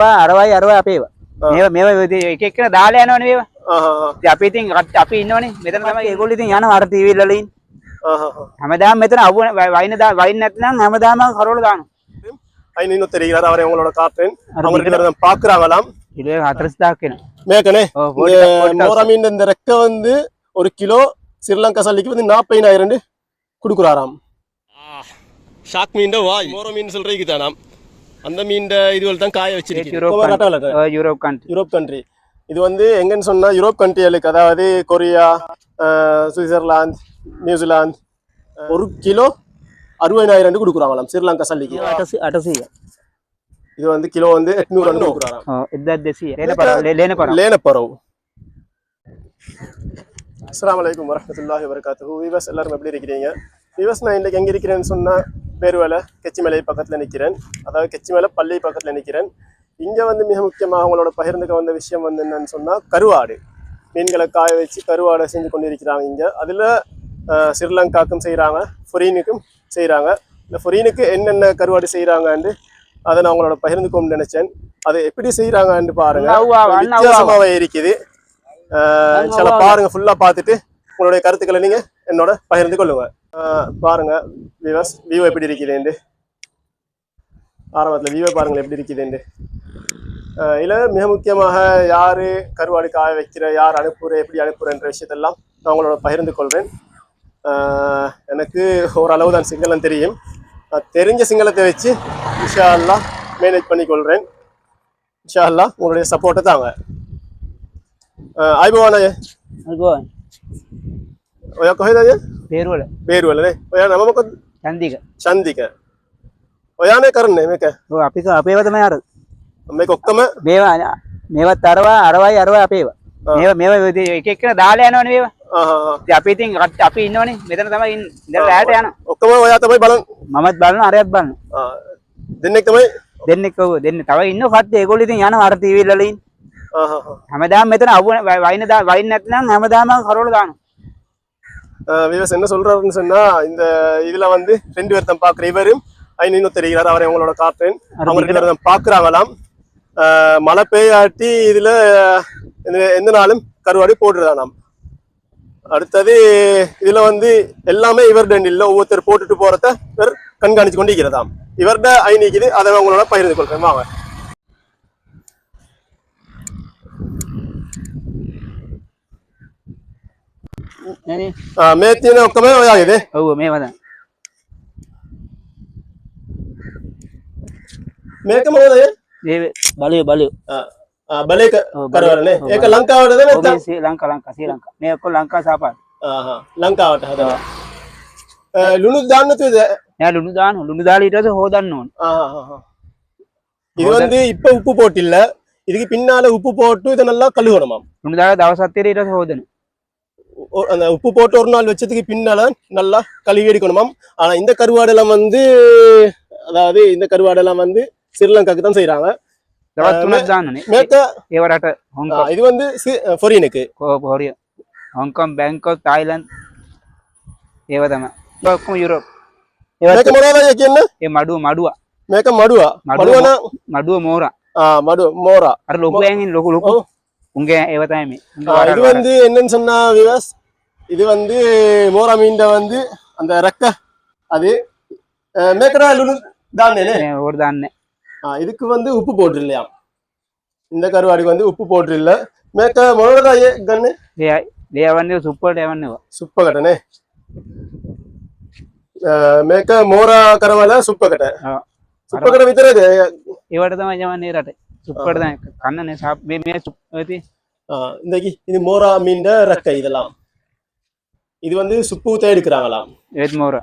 අරවයි අරව අපේව මේ මේ එක එක්කන දාලා යනවනේ මේවා ආහ් ආහ් ඉතින් අපි ඉතින් අත්- අපි ඉන්නවනේ මෙතන තමයි ඒගොල්ලෝ ඉතින් යනවා අර ටීවී වල ඉන්න ආහ් ආහ් හැමදාම මෙතන අවු වයින් දා වයින් නැත්නම් හැමදාම කරවල දානවා ஐந்து இன்னும் தெரிகிறார் அவரை உங்களோட காட்டுறேன் அது அவங்க ரெண்டு பேரும் பாக்குறாங்களாம் කිලෝ 40000ක් වෙනවා மேக்கனே ஓ, இந்த forty- forty thousand. மோரா மீன் இந்த ரெக்கை வந்து ஒரு கிலோ ஸ்ரீலங்கா சல்லிக்கு வந்து நாற்பதினாயிரம் கொடுக்குறாராம் ஷாக் மீன் வாய் மோர மீன் சொல்றீங்க தானாம் அந்த மீன் இதுவரை தான் காய வச்சிருக்கீங்க யூரோப் கண்ட்ரி யூரோப் கண்ட்ரி இது வந்து எங்கன்னு சொன்னா யூரோப் கண்ட்ரிகளுக்கு அதாவது Korea uh, Switzerland New Zealand uh, ஒரு கிலோ அறுபதாயிரம் கொடுக்குறாங்களாம் ஸ்ரீலங்கா சல்லிக்கு. அட்டசியா இது வந்து கிலோ வந்து எட்நூறு ரெண்டு கொடுக்குறாங்க. லேனப்பறவு அஸ்லாம் வலைக்கம் வரமத்துல்லாஹி வரகாத்து வீவர்ஸ் எல்லாரும் எப்படி இருக்கிறீங்க? வீவர்ஸ் நான் இன்றைக்கு எங்கே இருக்கிறேன்னு சொன்னால் பேருவேல கெச்சிமலை பக்கத்துல நிக்கிறேன். அதாவது கெச்சிமலை பள்ளி பக்கத்துல நிக்கிறேன். இங்க வந்து மிக முக்கியமாக உங்களோட பகிர்ந்துக்க வந்த விஷயம் வந்து என்னன்னு சொன்னா கருவாடு. மீன்களை காய வச்சு கருவாடை செஞ்சு கொண்டிருக்கிறாங்க இங்க. அதுல ஸ்ரீலங்காக்கும் செய்றாங்க ஃபொரீனுக்கும் செய்றாங்க. இந்த ஃபொரீனுக்கு என்னென்ன கருவாடு செய்றாங்கன்னு அதை நான் உங்களோட பகிர்ந்துக்கோம்னு நினைச்சேன். அதை எப்படி செய்றாங்கன்னு பாருங்க. அண்ணாவா, அண்ணாவா. வித்தியாசமாவே இருக்குது. சில பாருங்க ஃபுல்லா பார்த்துட்டு உங்களுடைய கருத்துக்களை நீங்க என்னோட பகிர்ந்து கொள்ளுங்க. அஹ் பாருங்க வியூவர்ஸ் வியூ எப்படி இருக்குதுண்டு ஆரம்பத்தில் வியூவை பாருங்கள் எப்படி இருக்குதுண்டு இதில் மிக முக்கியமாக யார் கருவாடு காய வைக்கிற யார் அனுப்புகிற எப்படி அனுப்புகிறன்ற விஷயத்தெல்லாம் நான் உங்களோட பகிர்ந்து கொள்வேன் எனக்கு ஓரளவு தான் சிங்களம் தெரியும். தெரிஞ்ச சிங்களத்தை வச்சு இன்ஷா அல்லா மேனேஜ் பண்ணிக்கொள்கிறேன் இன்ஷா அல்லா உங்களுடைய சப்போர்ட்டை தாங்க ஆய்பவான் ஐயா. ஆய்பவான் ஓயா கோஹிதா පේරුවල බේරුවලනේ ඔය නමමකොත් චන්දික චන්දික ඔයානේ කරන්නේ මේක ඔව් අපි අපේව තමයි අර මේක ඔක්කොම මේවා මේවත් අරවා අරවයි අරව අපේව මේවා මේවා එක එක්කන දාලා යනවනේ මේවා අපි ඉතින් අපි ඉන්නවනේ මෙතන තමයි ඉන්න ඉඳලා රැයට යනවා ඔක්කොම ඔයා තමයි බලන් මමත් බලනවා අරයත් බලනවා ආ, දෙන්නෙක් තමයි දෙන්නෙක් ඔව් දෙන්න තව ඉන්න කට්ටිය ඒගොල්ලෝ ඉතින් යනවා අර ටීවී වල ඉන්න. හැමදාම මෙතන අවු වයින් වයින් නැත්නම් හැමදාම කරවල දානවා விவஸ் என்ன சொல்றாருன்னு சொன்னா இந்த இதுல வந்து ரெண்டு பேர் தான் பாக்குற இவரும் இன்னும் தெரிகிறார் அவரை உங்களோட காட்டுறேன் அவங்க ரெண்டு பாக்குறாங்களாம் ஆஹ் மழை பெய்யாட்டி இதுல எந்த- நாளும் கருவாடு போட்டுருதானாம் அடுத்தது இதுல வந்து எல்லாமே இவர்ட இல்ல ஒவ்வொருத்தர் போட்டுட்டு போறத இவர் கண்காணிச்சு கொண்டு இருக்கிறதாம் இவர்ட ஐ நிக்குது அதை உங்களோட பகிர்ந்து கொள்றேன் வாங்க. මේ තියෙන ඔක්කොම ඔයාගේද ඔව් මේවා තමයි මේක මොකද ඒ බලය බලය බලේක ඔව්, කරවලනේ ඔව්, ඒක ලංකාවටද ඔව් නැත්නම් මේ ශ්‍රී ලංකා ලංකා ශ්‍රී ලංකා මේ ඔක්කොම ලංකා සාපාට ආහා ලංකාවට හදලා අ, ලුණු දාන්න නැතුවද නෑ ලුණු දාන ලුණු දාලා ඊට පස්සේ හොදන්න ඕන ஆஹா. இது வந்து இப்ப உப்பு போட்டு இல்ல இதுக்கு பின்னால உப்பு போட்டு இதை நல்லா கழுவணுமாம் ලුණු දාලා දවස් அந்த உப்பு போட்டு ஒரு நாள் வச்சதுக்கு பின்னால் நல்லா கழுவி எடுக்கணுமாம் ஆனா இந்த கருவாடெல்லாம் வந்து அதாவது இந்த கருவாடெல்லாம் வந்து ஸ்ரீலங்காக்கு தான் செய்கிறாங்க இது வந்து ஃபொரியனுக்கு பேங்காக் தாய்லாந்து ஏவதமக்கும் யூரோப் மடுவ மடுவா. மேக்க மடுவா. மடுவனா? மடுவ மோரா. மடுவ மோரா. அட லொகு ஏங்க உங்க விவசாயமே இது வந்து என்னன்னு சொன்னா விவாஸ் இது வந்து மோரா மீண்ட வந்து அந்த ரெக்க அது மேக்கரா லுனு ஒரு தானே. இதுக்கு வந்து உப்பு போட்டு இல்லையா இந்த கருவாடிக்கு வந்து உப்பு போட்டு இல்ல மேக்க மொழகா கண்ணு? தேவன் சுப்ப தேவன் சுப்ப கட்டனே மேக்க மோரா கரவால சுப்ப கட்ட. சுப்ப கட்ட வித்தரது இவட்டதான் நீராட்டை ಸುಪ್ಪಡ್ದ ಕಣ್ಣನೆ ಸಾಪ್ ಮೇ ಸುಪ್ಪತಿ இன்றைக்கு இது மோரா மீண்ட ரக்கை இதெல்லாம். இது வந்து சுப்பூத்தே எடுக்கிறாங்களாம். ஏத் மோரா?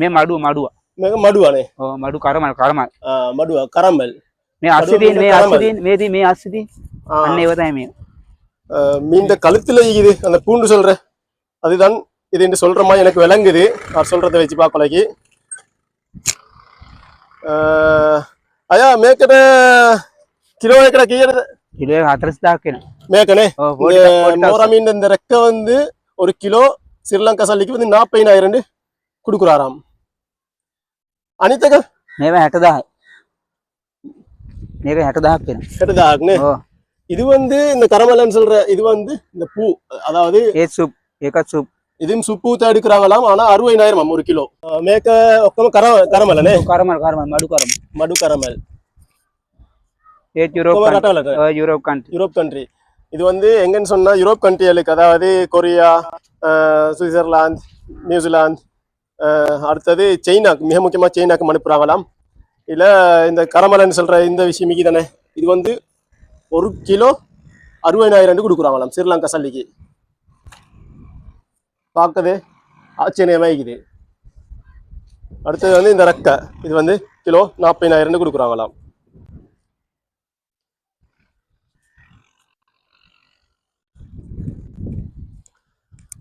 மே மடுவா மடுவா. மே மடுவானே. ஓ மடு கரமல் கரமல். மடுவா கரமல். மே அசிதீன் மே அசிதீன் மேதி மே அசிதீன் அன்னை வதாய் மே மீண்ட கழுத்துல இது அந்த பூண்டு சொல்ற. அதுதான் இது என்று சொல்ற மாதிரி எனக்கு விளங்குது. நான் சொல்றதை வச்சு பார்க்கலைக்கு அயா மேக்கட கிலோ ಕಿಲೋ ಎಕಡೆ ಕೈಯದ ಕಿಲೋ ಹತ್ತರಿಸ್ದಾಕೇನೆ மேக்கனே மோரா மீன் இந்த ரெக்க வந்து ஒரு கிலோ ஸ்ரீலங்கா சல்லிக்கு வந்து நாற்பதாயிரம் கொடுக்குறாராம். அனிதக? நேவே ஹெட்டதா நேவே ஹெட்டதா ஹெட்டதாக்னு இது வந்து இந்த கரமலன்னு சொல்ற இது வந்து இந்த பூ அதாவது ஏ சூப் ஏகா சூப். இதுவும் சுப்பு தான் எடுக்கிறாங்களாம் ஆனா அறுபதாயிரம் ஒரு கிலோ. மேக்க கரமலனே கரமல் கரமல் மடு கரமல். மடு கரமல். யூரோப் கண்ட்ரி இது வந்து எங்கன்னு சொன்னா யூரோப் கண்ட்ரிகளுக்கு அதாவது Korea uh, Switzerland New Zealand uh, அடுத்தது சைனாக்கு மிக முக்கியமாக சைனாக்கு அனுப்புகிறாங்களாம் இல்லை இந்த கரமலைன்னு சொல்கிற இந்த விஷயம் மிகி தானே? இது வந்து ஒரு கிலோ அறுபதாயிரம் கொடுக்குறாங்களாம் ஸ்ரீலங்கா சல்லிக்கு. பார்க்கவே ஆச்சரியமாக இருக்குது. அடுத்தது வந்து இந்த ரக்கை இது வந்து கிலோ நாற்பதாயிரம் கொடுக்குறாங்களாம்.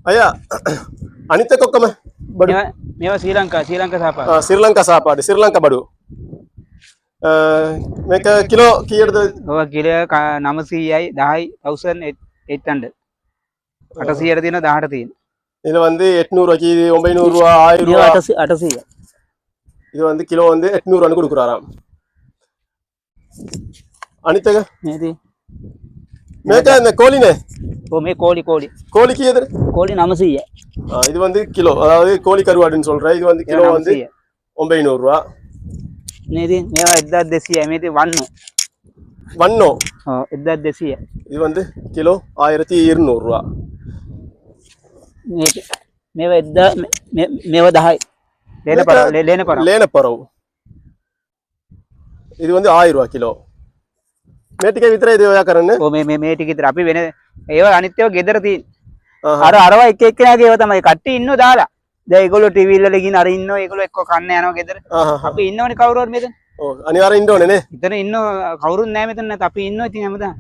ஐயா அனித்த கொக்கம படு මේවා මේවා ශ්‍රී ලංකා ශ්‍රී ලංකා සාපා ஆ, ஸ்ரீலங்கா சாப்பாடு ஸ்ரீலங்கா படு ஆ, මේක කිලෝ කීයටද ඔව කිල නමසීයයි දහයි තවසන් එත්තන්ඩ අටසීයට තියෙන දහට තියෙන இதுல வந்து எட்நூறுவாய்க்கு இது ஒன்பது ரூபா ஆயிரம் ரூபா අටසීය இது வந்து கிலோ வந்து எட்நூறுவான்னு கொடுக்குறாராம் அனித்தக නේති மேக்க இந்த கோழினே ඕ මේ කෝලි කෝලි கோழிக்கு எது කෝලි නමසීය ஆ, இது வந்து கிலோ அதாவது கோழி கருவாடுன்னு சொல்றேன் இது வந்து கிலோ வந்து නමසීය ஒன்பது ரூபா නේති මේවා එදත් දෙසිය ඇමති වන්න வண்ணோ එදත් දෙසිය இது வந்து கிலோ ஆயிரத்தி இருநூறுவா මේව එද්ද මේව දහයි ලේන පර ලේන පර லேனப்பறவு இது வந்து ஆயிரம் ரூபா கிலோ மேட்டுக்கே வித்திர இது வியாக்கரன்னு ඕ මේ මේ ටිකිතර අපි වෙන ඒව අනිත්‍යව ගෙදර තින් ஆஹா. අර අරවා එක එක්කෙනගේ ඒව තමයි කට්ටි ඉන්න දාලා දැන් ඒගොල්ලෝ ටීවී වල ගිහින් අර ඉන්නෝ ඒගොල්ලෝ එක්ක කන්න යනවා ගෙදර ஆஹா. අපි ඉන්නවනේ කවුරුහරි මෙතන ஓ அனிவாரம் இண்டோனே ඉතන ඉන්න කවුරුත් නැහැ මෙතන නැත්නම් අපි ඉන්නවා ඉතින් හැමදාම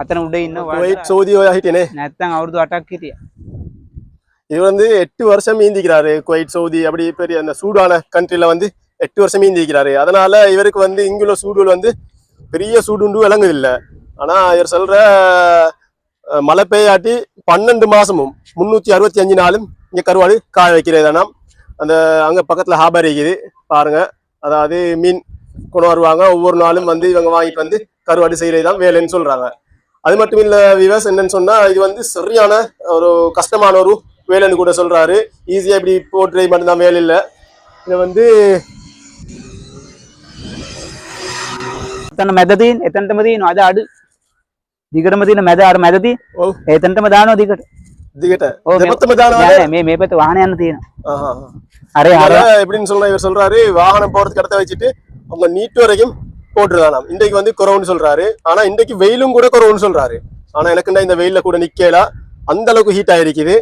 අතන උඩ ඉන්නවා குவைட் சவுதி ஆகிட்டேனே නැත්තම් අවුරුදු 8ක් හිටියා இது வந்து எட்டு வருஷம் மீந்திக்கிறாரு குவைட் சவுதி அப்படி பெரிய அந்த சூடான கண்ட்ரில வந்து எட்டு வருஷம் மீந்திக்கிறாரு அதனால இவருக்கு வந்து இங்குள்ள சூடுகள் வந்து பெரிய சூடுண்டு விளங்குது இல்ல ஆனா இவர் சொல்ற அஹ், மழை பெய்யாட்டி பன்னெண்டு மாசமும் முன்னூத்தி அறுபத்தி அஞ்சு நாளும் இங்க கருவாடு காய வைக்கிறதானாம் அந்த அங்க பக்கத்துல ஹாபர் இருக்குது பாருங்க அதாவது மீன் கொண்டு வருவாங்க ஒவ்வொரு நாளும் வந்து இவங்க வாங்கிட்டு வந்து கருவாடு செய்யறதுதான் வேலைன்னு சொல்றாங்க அது மட்டும் இல்ல விவஸ் என்னன்னு சொன்னா இது வந்து சரியான ஒரு கஷ்டமான ஒரு வேலைன்னு கூட சொல்றாரு ஈஸியா இப்படி போட்டு மட்டும்தான் வேலை இல்லை இதை வந்து එතන මැද තියෙන එතනටම තියෙනවා අද අඩු දිගටම තියෙන මැද අර මැද තියෙන ඔව් එතනටම දානවා දිගට இதுகிட்ட ඔව් இதை මේ- மொத்தமா தானா? නෑ, නෑ, මේ මේ පැත්ත වාහන යන්න තියෙනවා ஆஹா. අරේ අර அதனால எப்படின்னு சொன்னா இவர் சொல்றாரு வாகனம் போறதுக்கு இடத்த வச்சுட்டு அவங்க நீட்டு வரைக்கும் போட்டுருதானாம் இன்றைக்கு வந்து குறவுன்னு சொல்றாரு ஆனா இன்றைக்கு வெயிலும் கூட குறவுன்னு சொல்றாரு ஆனா எனக்குண்டா இந்த வெயில்ல கூட நிக்கல அந்த அளவுக்கு ஹீட் ஆயிருக்குது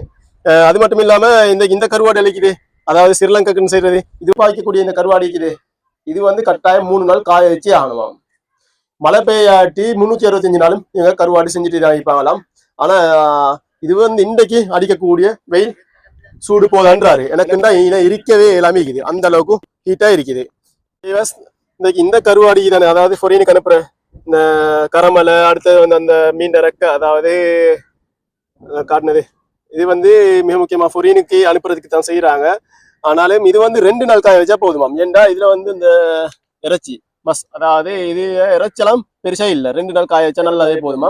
அஹ் அது மட்டும் இல்லாம இந்த இந்த கருவாடு அளிக்குது அதாவது ஸ்ரீலங்காக்குன்னு செய்யறது இது பாய்க்கக்கூடிய இந்த கருவாடு இருக்குது இது வந்து கட்டாயம் மூணு நாள் காய வச்சு ஆகணுமாம் மழை பெய்யாட்டி முன்னூத்தி அறுபத்தஞ்சு நாளும் இவங்க கருவாடு செஞ்சுட்டு தான் இருப்பாங்களாம் ஆனா இது வந்து இன்றைக்கு அடிக்கக்கூடிய வெயில் சூடு போதான்றாரு. எனக்குண்டா இன இருக்கவே எல்லாமே இருக்குது. அந்த அளவுக்கு ஹீட்டா இருக்குது. Viewers, இந்த கருவாடிக்கு கருவாடி தானே அதாவது பொரியனுக்கு அனுப்புற இந்த கரமலை அடுத்தது வந்து அந்த மீன் ரெக்க அதாவது காட்டினது. இது வந்து மிக முக்கியமா ஃபொரியனுக்கு அனுப்புறதுக்கு தான் செய்யறாங்க ஆனாலும் இது வந்து ரெண்டு நாள் காய வச்சா போதுமாம். ஏண்டா இதுல வந்து இந்த இறைச்சி பஸ் அதாவது இது இறைச்சலாம் பெருசா இல்லை. ரெண்டு நாள் காய வச்சா நல்லாவே போதுமா?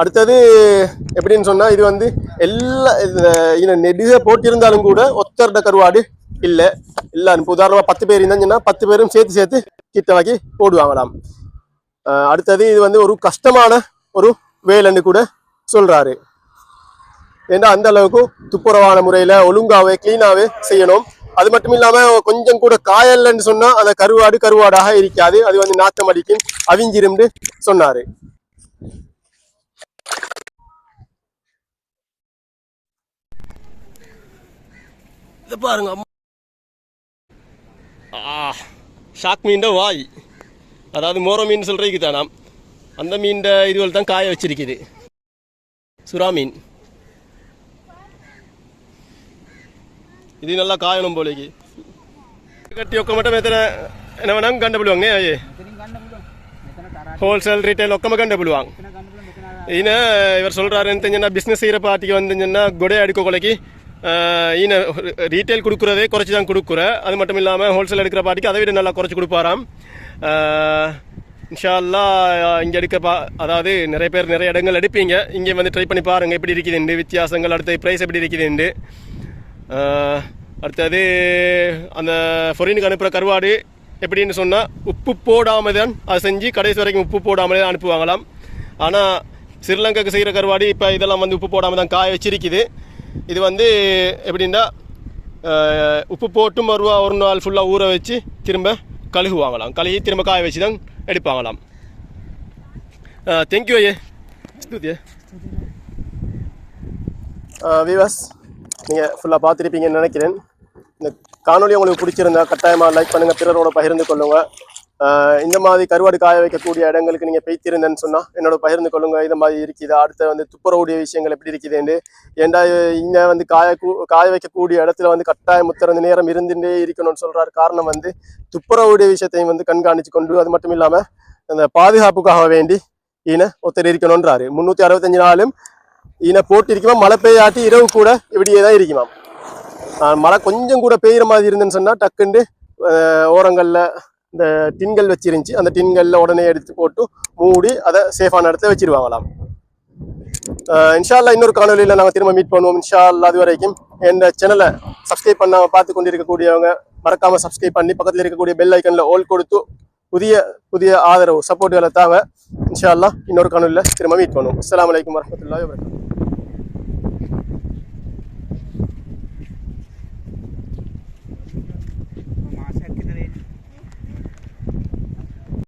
அடுத்தது எப்படின்னு சொன்னா இது வந்து எல்லா இது நெடுக போட்டிருந்தாலும் கூட ஒத்தர்ட கருவாடு இல்லை. இல்லை உதாரணமாக பத்து பேர் இருந்தாங்கன்னா பத்து பேரும் சேர்த்து சேர்த்து கிட்டவாக்கி போடுவாங்களாம். அடுத்தது இது வந்து ஒரு கஷ்டமான ஒரு வேலைன்னு கூட சொல்கிறாரு ஏன்னா அந்த அளவுக்கு துப்புரவான முறையில் ஒழுங்காவே க்ளீனாகவே செய்யணும். அது மட்டும் இல்லாம கொஞ்சம் கூட காயல்லன்னு சொன்னா அந்த கருவாடு கருவாடாக இருக்காது. அது வந்து நாத்தம் அடிக்கும் அவிஞ்சிரும்னு சொன்னாரு. இதை பாருங்க அம்மா. ஷாக் மீன் வாய். அதாவது மோர மீன் சொல்றதுக்கு தானாம். அந்த மீன் இதுவள் தான் காய வச்சிருக்குது. சுறா மீன். இது நல்லா காயணும் போலேக்கு கட்டி ஒக்க மட்டும் எத்தனை என்ன வேணாங்க கண்டுபிடுவாங்க ஐயே ஹோல்சேல் ரீட்டைல் ஒக்கம கண்டுபிடுவாங்க ஈன இவர் சொல்றாருன்னு தெரிஞ்சுன்னா பிஸ்னஸ் செய்கிற பார்ட்டிக்கு வந்துச்சுன்னா கொடை அடிக்க கொலைக்கு ஈன ரீட்டைல் கொடுக்குறதே குறைச்சி தான் கொடுக்குற அது மட்டும் இல்லாமல் ஹோல்சேல் எடுக்கிற பார்ட்டிக்கு அதை விட நல்லா குறைச்சி கொடுப்பாராம் ஆஹ், இன்ஷா அல்லா இங்கே எடுக்க பா அதாவது நிறைய பேர் நிறைய இடங்கள் எடுப்பீங்க இங்கே வந்து ட்ரை பண்ணி பாருங்கள் எப்படி இருக்குதுண்டு வித்தியாசங்கள் அடுத்த ப்ரைஸ் எப்படி இருக்குதுண்டு அடுத்தது அந்த ஃபொரினுக்கு அனுப்புகிற கருவாடு எப்படின்னு சொன்னால் உப்பு போடாமல் தான் அதை செஞ்சு கடைசி வரைக்கும் உப்பு போடாமலே தான் அனுப்புவாங்களாம். ஆனால் ஸ்ரீலங்காக்கு செய்கிற கருவாடு இப்போ இதெல்லாம் வந்து உப்பு போடாமல் தான் காய வச்சிருக்குது. இது வந்து எப்படின்னா உப்பு போட்டும் வருவா ஒரு நாள் ஃபுல்லாக ஊற வச்சு திரும்ப கழுகுவாங்களாம் கழுகி திரும்ப காய வச்சு தான் எடுப்பாங்களாம். தேங்க்யூ ஐயே. ஸ்துதியே விவாஸ் நீங்கள் ஃபுல்லாக பார்த்துருப்பீங்கன்னு நினைக்கிறேன். இந்த காணொளி உங்களுக்கு பிடிச்சிருந்தா கட்டாயமாக லைக் பண்ணுங்கள் பிறரோட பகிர்ந்து கொள்ளுங்கள் இந்த மாதிரி கருவாடு காய வைக்கக்கூடிய இடங்களுக்கு நீங்கள் பெய்த்திருந்தேன்னு சொன்னால் என்னோட பகிர்ந்து கொள்ளுங்க. இந்த மாதிரி இருக்குது. அடுத்த வந்து துப்புரவுடைய விஷயங்கள் எப்படி இருக்குதுன்னு ஏன்டா இங்கே வந்து காய கூ- காய வைக்கக்கூடிய இடத்துல வந்து கட்டாயம் முத்திறந்த நேரம் இருந்துட்டே இருக்கணும்னு சொல்கிறாரு காரணம் வந்து துப்புரவுடைய விஷயத்தையும் வந்து கண்காணித்து கொண்டு அது மட்டும் இல்லாமல் அந்த பாதுகாப்புக்காக வேண்டி ஈன ஒருத்தர் இருக்கணுன்றாரு முந்நூற்றி அறுபத்தஞ்சு நாளும் ஈன போட்டு இருக்குமா மழை பெய்யாட்டி இரவு கூட இப்படியே தான் இருக்குமாம். ஆஹ் மழை கொஞ்சம் கூட பெய்யுற மாதிரி இருந்துன்னு சொன்னால் டக்குண்டு ஓரங்களில் இந்த டின்கள் வச்சிருந்துச்சு. அந்த டின்களில் உடனே எடுத்து போட்டு மூடி அதை சேஃபான இடத்துல வச்சிருவாங்களாம். இன்ஷால்லா இன்ஷா இன்னொரு காணொலியில் நாங்கள் திரும்ப மீட் பண்ணுவோம். இன்ஷா அது வரைக்கும் என் சேனலை சப்ஸ்கிரைப் பண்ணாம பார்த்து கொண்டிருக்கக்கூடியவங்க மறக்காம சப்ஸ்கிரைப் பண்ணி பக்கத்தில் இருக்கக்கூடிய பெல் ஐக்கனில் ஓல் கொடுத்து புதிய புதிய ஆதரவு சப்போர்ட்டுகளை தேவை. இன்ஷா அல்லா இன்னொரு காணொலியில் திரும்ப மீட் பண்ணுவோம். அஸ்லாம் வலைக்கம் வரஹ்மத்துல்லாஹி வபரகாத்துஹு.